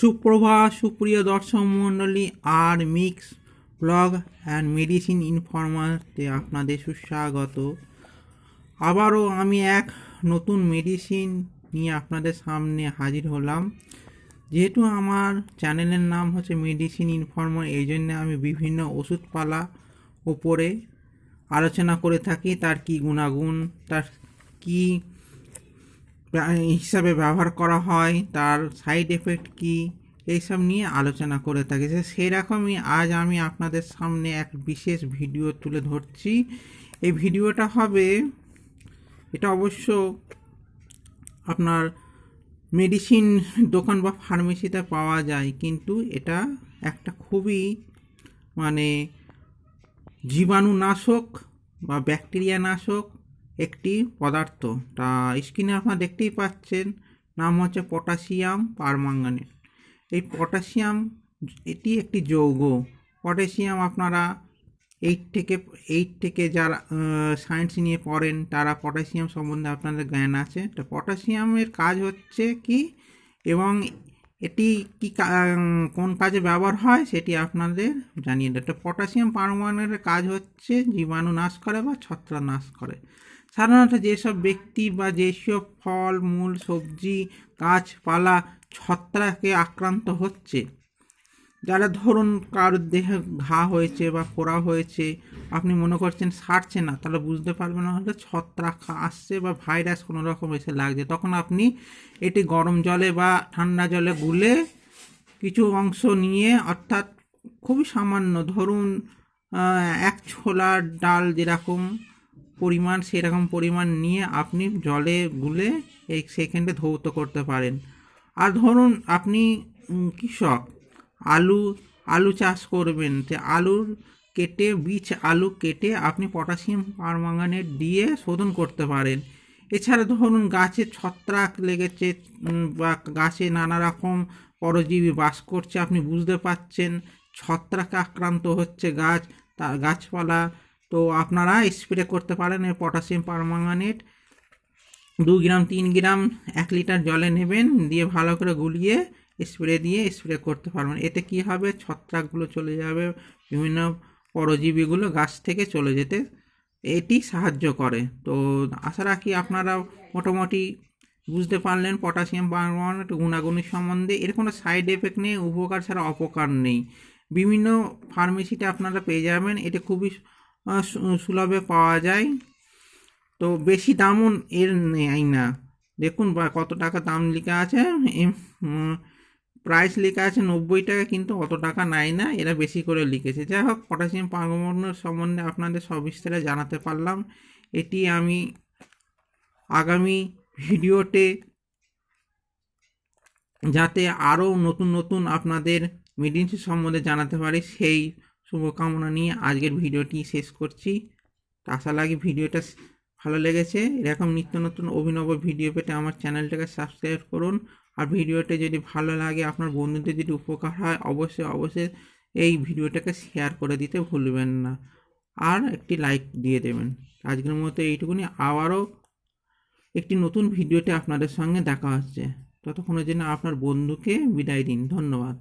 সুপ্রভাত, সুপ্রিয় দর্শক মণ্ডলী, আর মিক্স ব্লগ অ্যান্ড মেডিসিন ইনফরমাতে আপনাদের সুস্বাগত। আবারও আমি এক নতুন মেডিসিন নিয়ে আপনাদের সামনে হাজির হলাম। যেহেতু আমার চ্যানেলের নাম হচ্ছে মেডিসিন ইনফরমার এই জন্য আমি বিভিন্ন ওষুধপালা ওপরে আলোচনা করে থাকি, তার কি গুণাগুণ, তার কি হিসাবে ব্যবহার করা হয়, তার সাইড এফেক্ট কি, এইসব নিয়ে আলোচনা করে থাকি। সে- সেরকমই আজ আমি আপনাদের সামনে এক বিশেষ ভিডিও তুলে ধরছি। এই ভিডিওটা হবে, এটা অবশ্য আপনার মেডিসিন দোকান বা ফার্মেসিতে পাওয়া যায়, কিন্তু এটা একটা খুবই মানে জীবাণুনাশক বা ব্যাকটেরিয়া নাশক একটি পদার্থ। তা স্ক্রিনে আপনারা দেখতেই পাচ্ছেন, নাম হচ্ছে পটাশিয়াম পারমাঙ্গানেট এই পটাশিয়াম এটি একটি যৌগ। পটাশিয়াম আপনারা এইট থেকে এইট থেকে যারা সায়েন্স নিয়ে পড়েন, তারা পটাশিয়াম সম্বন্ধে আপনাদের জ্ঞান আছে। তো পটাশিয়ামের কাজ হচ্ছে কি? এবং এটি কি কোন কাজে ব্যবহার হয় সেটি আপনাদের জানিয়ে দেয়। তো পটাশিয়াম পারমাণবের কাজ হচ্ছে জীবাণু নাশ করে বা ছত্রাক নাশ করে। সাধারণত যেসব ব্যক্তি বা যেসব ফল, মূল, সবজি, গাছপালা, ছত্রাকে আক্রান্ত হচ্ছে, যারা ধরুন কারোর দেহে ঘা হয়েছে বা ফোড়া হয়েছে, আপনি মনে করছেন সারছে না, তাহলে বুঝতে পারবেন না হয়তো ছত্রাক আসছে বা ভাইরাস কোনো রকম এসে লাগছে। তখন আপনি এটি গরম জলে বা ঠান্ডা জলে গুলে কিছু অংশ নিয়ে, অর্থাৎ খুবই সামান্য, ধরুন এক ছোলার ডাল যেরকম পরিমাণ, সেরকম পরিমাণ নিয়ে আপনি জলে গুলে এই সেকেন্ডে ধৌত করতে পারেন। আর ধরুন আপনি কৃষক, আলু আলু চাষ করবেন, তো আলুর কেটে, বীজ, আলু কেটে আপনি পটাশিয়াম পারমাঙ্গানেট দিয়ে শোধন করতে পারেন। এছাড়া ধরুন গাছে ছত্রাক লেগেছে বা গাছে নানা রকম পরজীবী বাস করছে, আপনি বুঝতে পাচ্ছেন, ছত্রাকে আক্রান্ত হচ্ছে গাছ, তা, গাছপালা তো আপনারা স্প্রে করতে পারেন এই পটাশিয়াম পারমাঙ্গানেট দু গ্রাম, তিন গ্রাম, এক লিটার জলে নেবেন, দিয়ে ভালো করে গুলিয়ে স্প্রে দিয়ে স্প্রে করতে পারবেন। এতে কি হবে? ছত্রাকগুলো চলে যাবে, বিভিন্ন পরজীবীগুলো গাছ থেকে চলে যেতে। এটি সাহায্য করে। তো আশা রাখি আপনারা মোটামুটি বুঝতে পারলেন পটাশিয়াম পারমানেট গুণাগুণের সম্বন্ধে। এর কোনো সাইড এফেক্ট নেই, উপকার ছাড়া অপকার নেই। বিভিন্ন ফার্মেসিতে আপনারা পেয়ে যাবেন। এটা খুবই সুলভে পাওয়া যায়। তো বেশি দামও এর নেয় না। দেখুন কত টাকা দাম লেখা আছে প্রাইস লেখা আছে নব্বই টাকা, কিন্তু অত টাকা নেয় না, এরা বেশি করে লিখেছে। যাই হোক, পটাশিয়াম পারমাণুর সম্বন্ধে আপনাদের সবিস্তারে জানাতে পারলাম। এটি আমি আগামী ভিডিওতে যাতে আরও নতুন নতুন আপনাদের মেডিসিন সম্বন্ধে জানাতে পারি, সেই শুভকামনা নিয়ে আজকের ভিডিওটি শেষ করছি। আশা লাগে ভিডিওটা ভালো লেগেছে। এরকম নিত্য নতুন অভিনব ভিডিও পেতে আমার চ্যানেলটাকে সাবস্ক্রাইব করুন। আর ভিডিওটা যদি ভালো লাগে, আপনার বন্ধুদের যদি উপকার হয়, অবশ্যই অবশ্যই এই ভিডিওটাকে শেয়ার করে দিতে ভুলবেন না। আর একটি লাইক দিয়ে দেবেন। আজকের মতো এইটুকুনি। আবারও একটি নতুন ভিডিওতে আপনাদের সঙ্গে দেখা হচ্ছে। ততক্ষণের জন্য আপনার বন্ধুকে বিদায় দিন। ধন্যবাদ।